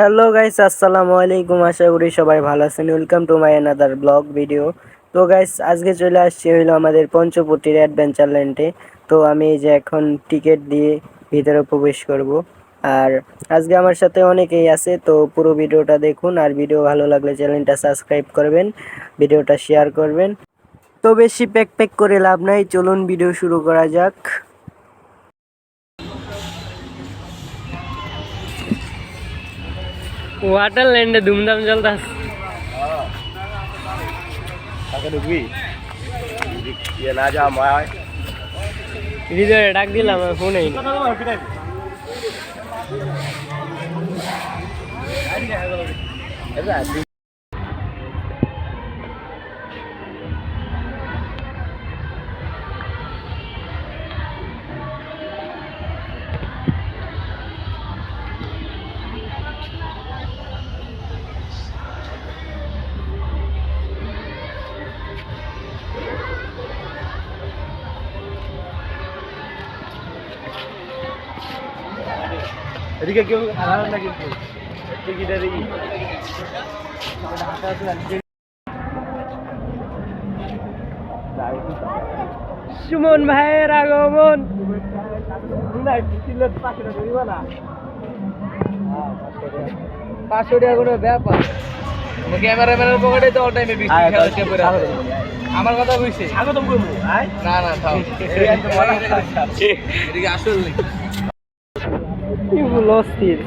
Hello guys আসসালামু আলাইকুম। আশা করি সবাই ভালো আছেন। Welcome to my another blog video তো গাইস আজকে চলে আসছি হইল আমাদের পঞ্চপটির অ্যাডভেঞ্চার ল্যান্ডে তো আমি এই যে এখন টিকিট দিয়ে ভিতরে প্রবেশ করব। আর আজকে আমার সাথে অনেকেই আছে, তো পুরো ভিডিওটা দেখুন। আর ভিডিও ভালো লাগলে চ্যানেলটা সাবস্ক্রাইব করবেন, ভিডিওটা শেয়ার করবেন। তো বেশি প্যাক প্যাক করে লাভ নাই, চলুন ভিডিও শুরু করা যাক। ওয়াটারল্যান্ডে ধুমধাম চলতাছে তাকে ঢুকবি ইয়ে না যা মায় হৃদয়ে এদিকে কেউ না কিন্তু টিকিটের সুমন ভাইয়ের আগমন। পাঁচশো টাকা কোনো ব্যাপার। ক্যামেরাম্যানের পকেটে তো অল টাইমে বৃষ্টি। আমার কথা বুঝছি স্বাগতম করব আয়। না না থাও এদিকে আসল নেই অস্থির।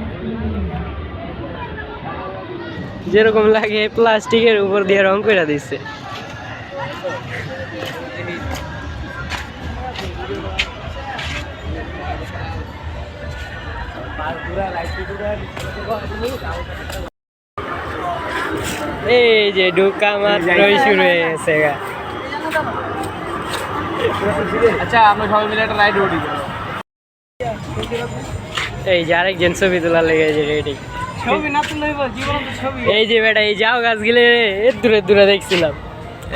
যেরকম লাগে প্লাস্টিকের উপর দিয়ে রং করে দিচ্ছে এই যে ঢুকা মাত্রই শুরু হয়ে গেছে আচ্ছা আমরা সবাই মিলে একটা লাইট উঠি এই যে আরেকজন ছবি তোলার লেগে যে রেডি। ছবি না তুললে জীবন ছবি। এই যে বেটা এই যাও গাছ গিলে এর দূরে দূরে দেখছিলাম।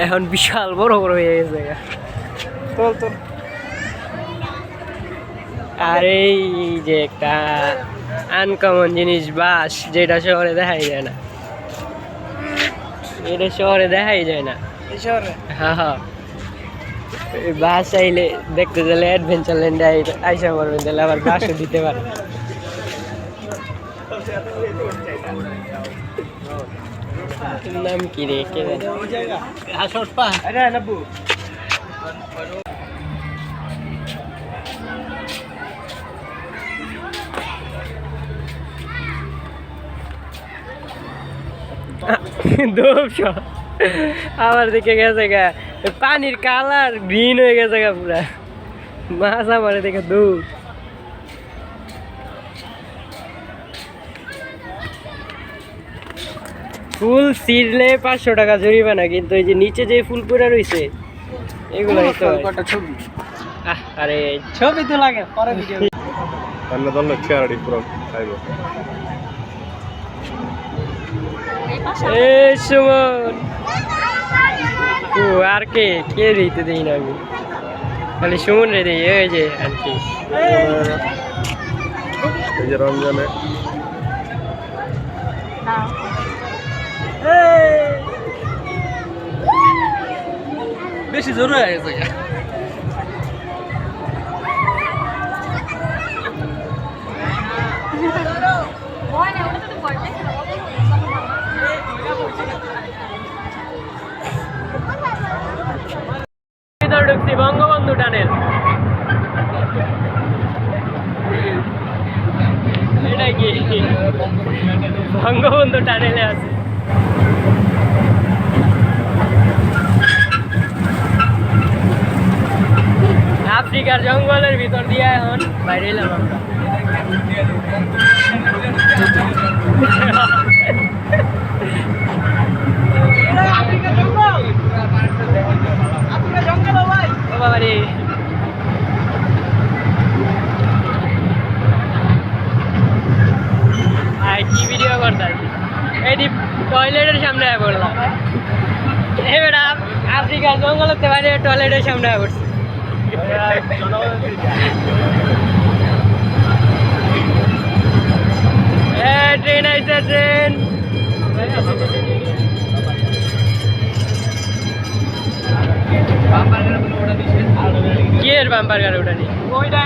এখন বিশাল বড় বড় হয়ে গেছে তোল তোল। আর এই যে একটা আনকমন জিনিস বাস যেটা শহরে দেখাই যায় না। এটা শহরে দেখাই যায় না। শহরে? হ্যাঁ হ্যাঁ বাস আইলে দেখতে গেলে অ্যাডভেঞ্চার ল্যান্ডে আইসা করবেন তাহলে আবার বাসও দিতে পারে নাম কি রে কে জানে? আসট পা আরে নব্বু ধূপ আমার দিকে গেছে গা পানির কালার গ্রিন হয়ে গেছে গা পুরা মাছ আমার দেখে ধূপ ফুল ছিঁড়লে পাঁচশো টাকা জরিমানা কিন্তু এই যে নিচে যে ফুল পড়ে রয়েছে এগুলো ছবি। আরে ছবি তো লাগে পরে সুমন। আর কে? কে খালি সুমন রে দেই আর কি? রমজানে। হ্যাঁ। বেশি জোর হয়ে গেছে ঢুকছি বঙ্গবন্ধু টানেল এটা কি? বঙ্গবন্ধু টানেলে আছে। আফ্রিকার জঙ্গলের ভিতর দিয়ে এখন বাইরে এলাম আমরা। কি ভিডিও করতে টয়লেটের সামনে পড়লাম এবার আফ্রিকার জঙ্গলের বাইরে টয়লেটের সামনে পড়ছি ট্রেন আইছে ট্রেন কি এর বাম্পার গাড়ি ওটা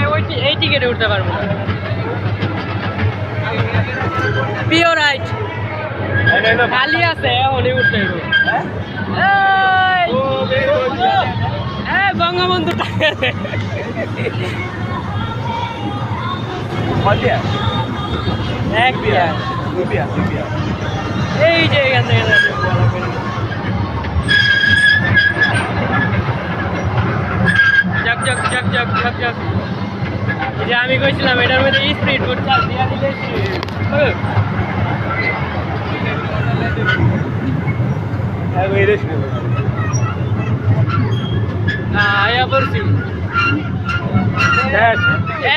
ওই এই টিকেটে উঠতে পারব পিওর রাইট খালি আছে উঠতে এই, বঙ্গবন্ধু টাকা দে। এক বিয়ার এই যে এখান থেকে যাক যাক যাক যাক যাক এই যে আমি কইছিলাম এটার মধ্যে স্পিড বোর্ড চাল দিয়া দিলে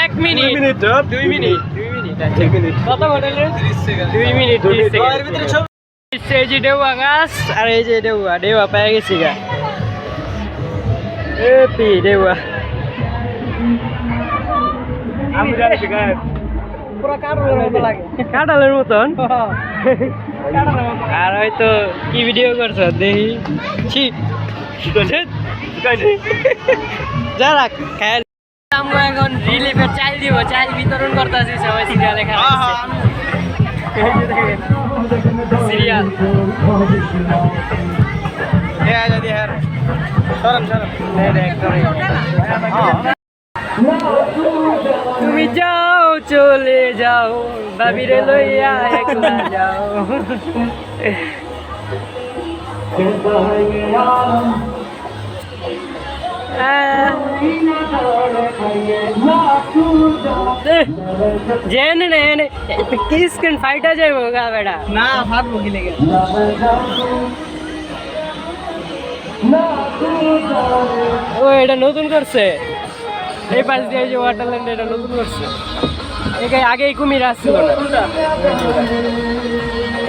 এক মিনিট দুই মিনিট দুই মিনিট আচ্ছা। কত হোটেলের দুই মিনিট তিরিশ সেকেন্ড এই যে ডেউয়া গাছ আর এই যে ডেউয়া ডেউয়া পেয়ে গেছি গা। এ পি ডেউয়া। কাঁঠালের মতন? আর হয়তো কি ভিডিও করছ? দেখি। ছি। যারা খেয়াল আমরা এখন রিলিফের চাল দিব চাল বিতরণ করতেছি সবাই সিরিয়ালে খেলা সিরিয়াল তুমি যাও চলে যাও বাবিরে লইয়া একলা যাও। জেন নে কিস কেন ফাইটা যাইব গা বেটা না ফাটবো কি লেগে ও এটা নতুন করছে এই পাশ দিয়ে যে ওয়াটারল্যান্ড এটা নতুন করছে এখানে আগে এই কুমির আসছিল না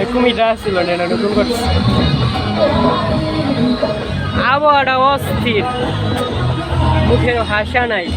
এই কুমিরটা আসছিল না এটা নতুন করছে আবহাওয়াটা অস্থির মুখের হাসা নাই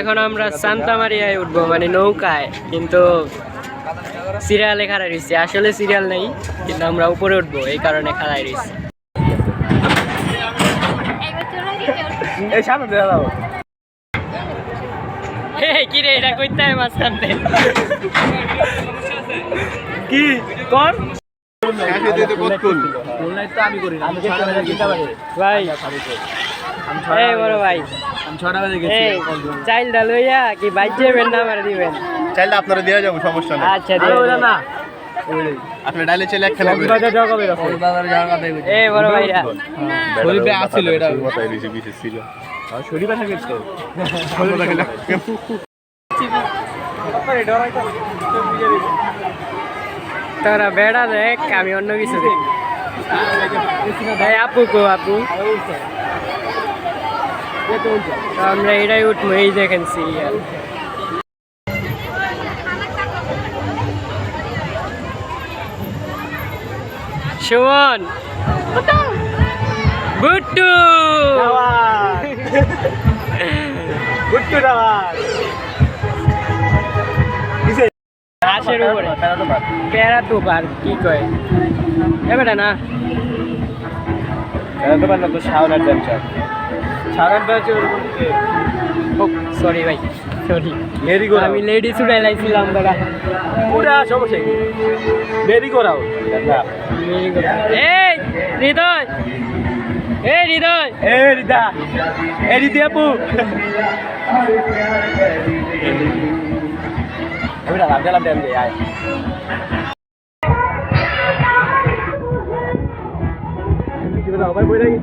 এখন আমরা সান্তা মারিয়ায় উঠবো মানে নৌকায়। কিন্তু সিরিয়ালে খাড়াই রয়েছে। আসলে সিরিয়াল নেই কিন্তু আমরা উপরে উঠবো এই কারণে খাড়াই রয়েছে। এই সামনে দেখা দাও। এই কি রে এটা কইতে হয় মাঝখান কি? কর করি? ভাই এই বড় ভাই। আমি ছটা বাজে এই চাইল্ডটা লইয়া কি বাইক যাবেন না মারা দিবেন? চাইলে আপনারা দিয়ে যাব সমস্যা নেই। আচ্ছা না আপনি ডাইলে চলে এক খেলা কলকাতার যাওয়ার কথা এই বড় ভাইরা শরীফে আসছিল এটা। মাথায় দিয়েছে বিশেষ ছিল। শরীফে থাকে তো তোরা বেড়া দেখ, আমি অন্য কিছু দেখ। এই আপু কো আপু? আমরা এটাই উঠবো, এই দেখেন সিরিয়াল সুমন। গুট্টু। গুট্টু ঘাসের উপরে। প্যারা তো আর কি কয়? এ বেটা না। তোমার না তো শাওন অ্যাডভেঞ্চার শাওন অ্যাডভেঞ্চার ও সরি ভাই সরি মেরি গো আমি লেডি সুডাই লাইছিলাম বেটা পুরা সমস্যা মেরি করাও। এই হৃদয়! এই হৃদয়! এ রিদা এ রিদি আপু! আমি না লাভ লাভ দেন দে আয় ভাই বই লাগি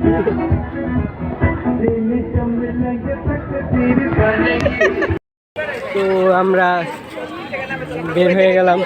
তো আমরা বের হয়ে গেলাম।